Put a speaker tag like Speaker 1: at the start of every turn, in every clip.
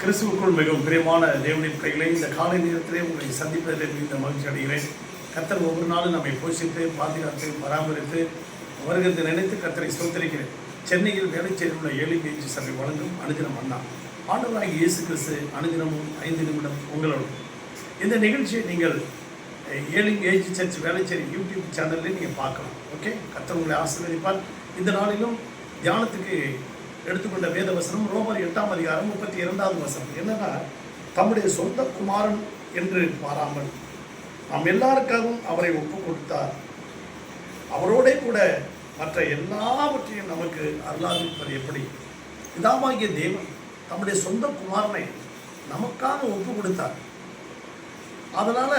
Speaker 1: கிறிஸ்துவுக்குள் மிகவும் பிரியமான தேவனின் பிள்ளைகளை இந்த காலை நேரத்திலே உங்களை சந்திப்பதில் மிகுந்த மகிழ்ச்சி அடைகிறேன். கத்தர் ஒவ்வொரு நாளும் நம்மை போஷித்து பாதுகாத்து பராமரித்து வருகிறது நினைத்து கத்தரை சோத்தரிக்கிறேன் சென்னையில் வேலை செய்துள்ள ஏழை பேச்சு சபை வழங்கும் அனுதினம் அண்ணா. ஆண்டவராக இயேசு கிறிஸ்து அனுதினமும் ஐந்து நிமிடம் உங்களோடு. இந்த நிகழ்ச்சியை நீங்கள் ஏழிங் ஏஜ் சர்ச் வேலைச்சேரி யூடியூப் சேனல்லையும் நீங்கள் பார்க்கலாம். ஓகே? கத்தர் உங்களை ஆசீர்வதிப்பார். இந்த நாளிலும் தியானத்துக்கு எடுத்துக்கொண்ட வேத வசனம் ரோமர் எட்டாம் அதிகாரம் முப்பத்தி இரண்டாவது வசனம். என்னன்னா தம்முடைய சொந்த குமாரன் என்று மாறாமல் நாம் எல்லாருக்காகவும் அவரை ஒப்பு கொடுத்தார். அவரோடே கூட மற்ற எல்லாவற்றையும் நமக்கு அருளாதிருப்பது எப்படி? இதாமாகிய தேவன் தம்முடைய சொந்த குமாரனை நமக்காக ஒப்பு கொடுத்தார். அதனால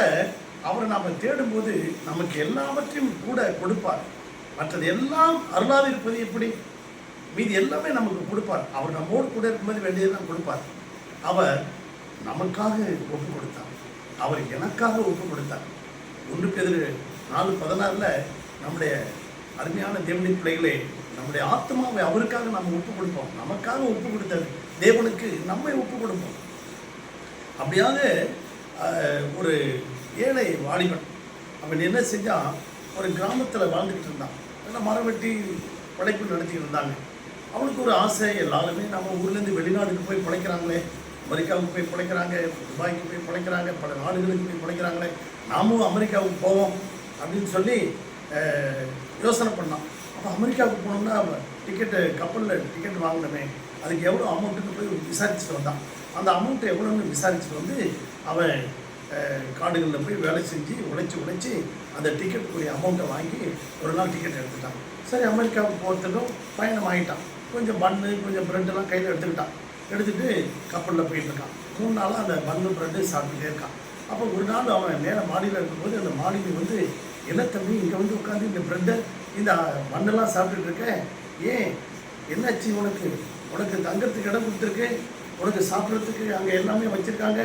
Speaker 1: அவரை நாம் தேடும்போது நமக்கு எல்லாவற்றையும் கூட கொடுப்பார். மற்றது எல்லாம் அருளாதிருப்பது எப்படி? மீதி எல்லாமே நமக்கு கொடுப்பார். அவர் நம்மோடு கூட இருக்கும்போது வேண்டியதெல்லாம் கொடுப்பார். அவர் நமக்காக ஒப்பு கொடுத்தார். அவர் எனக்காக ஒப்பு கொடுத்தார். ஒன்று பேர் நாலு பதினாறில் நம்முடைய அருமையான தேவனின் பிள்ளைகளே நம்முடைய ஆத்மாவை அவருக்காக நம்ம ஒப்பு கொடுப்போம். நமக்காக ஒப்பு கொடுத்தாரு தேவனுக்கு நம்மை ஒப்பு கொடுப்போம். அப்படியாக ஒரு ஏழை வாலிபன் அவன் என்ன செஞ்சான்? ஒரு கிராமத்தில் வாழ்ந்துக்கிட்டு இருந்தான். ஏன்னா மரம் வெட்டி உழைப்பு நடத்திக்கிட்டு இருந்தாங்க. அவனுக்கு ஒரு ஆசை எல்லாருமே நம்ம ஊர்லேருந்து வெளிநாடுக்கு போய் பிழைக்கிறாங்களே அமெரிக்காவுக்கு போய் பிழைக்கிறாங்க துபாய்க்கு போய் பிழைக்கிறாங்க பல நாடுகளுக்கு போய் பிழைக்கிறாங்களே நாமும் அமெரிக்காவுக்கு போவோம் அப்படின்னு சொல்லி யோசனை பண்ணான். அப்போ அமெரிக்காவுக்கு போனோம்னா டிக்கெட்டு கப்பலில் டிக்கெட் வாங்கணுமே அதுக்கு எவ்வளோ அமௌண்ட்டுன்னு போய் விசாரிச்சுட்டு வந்தான். அந்த அமௌண்ட்டு எவ்வளோன்னு விசாரிச்சுட்டு வந்து அவன் காடுகளில் போய் வேலை செஞ்சு உழைச்சி உழைச்சி அந்த டிக்கெட்டுக்குரிய அமௌண்ட்டை வாங்கி ஒரு நாள் டிக்கெட் எடுத்துட்டான். சரி அமெரிக்காவுக்கு போகிறதுக்கும் பயணம் ஆகிட்டான் கொஞ்சம் பன்னு கொஞ்சம் ப்ரெட்டெல்லாம் கையில் எடுத்துக்கிட்டான் எடுத்துகிட்டு கப்பலில் போயிட்டு இருக்கான். மூணு நாளாக அந்த பன்னு ப்ரெட்டு சாப்பிட்டுட்டே இருக்கான். அப்போ ஒரு நாள் அவன் மேலே மாடியில் இருக்கும்போது அந்த மாடியில் வந்து என்ன தம்பி இங்கே வந்து உட்காந்து இந்த ப்ரெட்டை இந்த மண்ணெல்லாம் சாப்பிட்டுட்டு இருக்க? ஏன்? என்னாச்சு உனக்கு? உனக்கு தங்கறதுக்கு இடம் கொடுத்துருக்கு. உனக்கு சாப்பிட்றதுக்கு அங்கே எல்லாமே வச்சுருக்காங்க.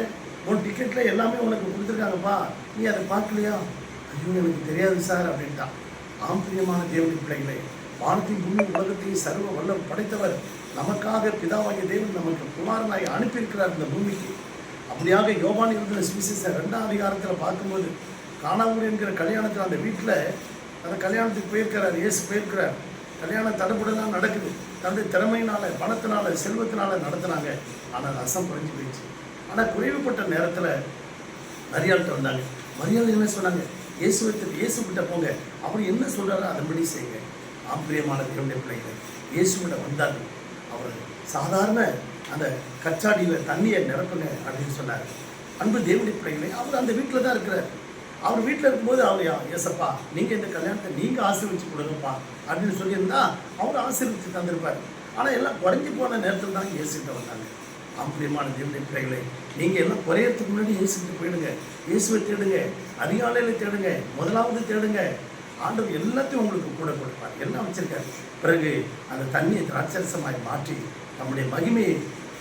Speaker 1: உன் டிக்கெட்டில் எல்லாமே உனக்கு கொடுத்துருக்காங்கப்பா. நீ அதை பார்க்கலையா? ஐயோ எனக்கு தெரியாது சார் அப்படின்ட்டான். ஆம் பிரியமான தேவனின் பிள்ளைகளே வானத்தின் பூமி உலகத்தையும் சர்வ வல்லம் படைத்தவர் நமக்காக பிதாவாகிய தேவன் நமக்கு குமாரனாய் அனுப்பியிருக்கிறார் இந்த பூமிக்கு. அப்படியாக யோபான் எழுதின சுவிசேஷ ரெண்டாம் அதிகாரத்தில் பார்க்கும்போது காணாமூர் என்கிற கல்யாணத்தில் அந்த வீட்டில் அந்த கல்யாணத்துக்கு போயிருக்கிறார் இயேசு போயிருக்கிறார். கல்யாணம் தடப்படலாம் நடக்குது. தன்னுடைய திறமையினால பணத்தினால செல்வத்தினால நடத்துனாங்க. ஆனால் ரசம் குறைஞ்சி போயிடுச்சு. ஆனால் குறைவுபட்ட நேரத்தில் மரியாள்கிட்ட வந்தாங்க. மரியாதை என்ன சொன்னாங்க? இயேசுவத்தில் இயேசு கிட்ட போங்க. அவர் என்ன சொல்கிறாரோ அதன்படி செய்யுங்க. ஆம்பிரியமான தேவனுடைய பிள்ளைகள். இயேசுவிட வந்தார்கள் அவர் சாதாரண அந்த கச்சாடியில் தண்ணியை நிரப்புங்க அப்படின்னு சொன்னார். அன்பு தேவனுடைய பிள்ளைகளை அவர் அந்த வீட்டில் தான் இருக்கிறார். அவர் வீட்டில் இருக்கும்போது அவர் யா- ஏசப்பா நீங்கள் இந்த கல்யாணத்தை நீங்கள் ஆசீர்வச்சு கொடுங்கப்பா அப்படின்னு சொல்லியிருந்தா அவர் ஆசீர்வச்சு தந்திருப்பார். ஆனால் எல்லாம் குறைஞ்சி போன நேரத்தில் தான் இயேசுகிட்ட வந்தாங்க. ஆம்பரியமான தேவனுடைய பிள்ளைகளை நீங்கள் எல்லாம் குறையறதுக்கு முன்னாடி இயேசுகிட்ட போயிடுங்க. இயேசுவை தேடுங்க அதிகாலையில் தேடுங்க முதலாவது தேடுங்க. ஆண்டவர் எல்லாத்தையும் உங்களுக்கு கூட கொடுப்பார். எல்லாம் வச்சிருக்காரு பிறகு அந்த தண்ணியை திராட்சரசமாய் மாற்றி நம்முடைய மகிமையை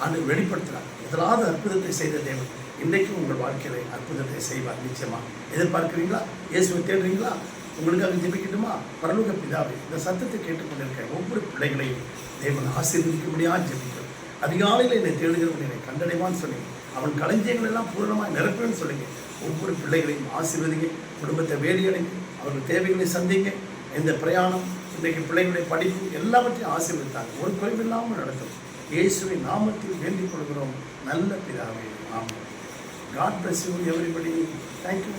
Speaker 1: ஆண்டு வெளிப்படுத்தினார் எதிராத அற்புதத்தை செய்த தேவன் இன்றைக்கும் உங்கள் வாழ்க்கையில அற்புதத்தை செய்வார். நிச்சயமா. எதிர்பார்க்குறீங்களா? இயேசுவை தேடுறீங்களா? உங்களுக்காக ஜெபிக்கட்டுமா? பரலோக பிதாவை இந்த சத்தத்தை கேட்டுக்கொண்டிருக்க ஒவ்வொரு பிள்ளைகளையும் தேவன் ஆசீர்வதிக்கும்படியாக ஜெபிக்கிறோம். அதிகாலையில் என்னை தேடுகிறவன் என்னை கண்டடைவான்னு சொன்னீங்க அவன் களஞ்சியங்கள் எல்லாம் பூர்ணமாக நிரப்புன்னு சொல்லுங்க ஒவ்வொரு பிள்ளைகளையும் ஆசீர்வதிங்க. குடும்பத்தை வேடியடைங்க. அவர்கள் தேவைகளை சந்திக்க இந்த பிரயாணம் இன்றைக்கு பிள்ளைகளுடைய படிப்பு எல்லாவற்றையும் ஆசீர்வதித்தாங்க ஒரு குறைவில்லாமல் நடக்கும். இயேசுவை நாமத்தில் வேண்டிக் கொள்கிறோம். நல்ல பிதாவே ஆமாம் God bless you everybody thank you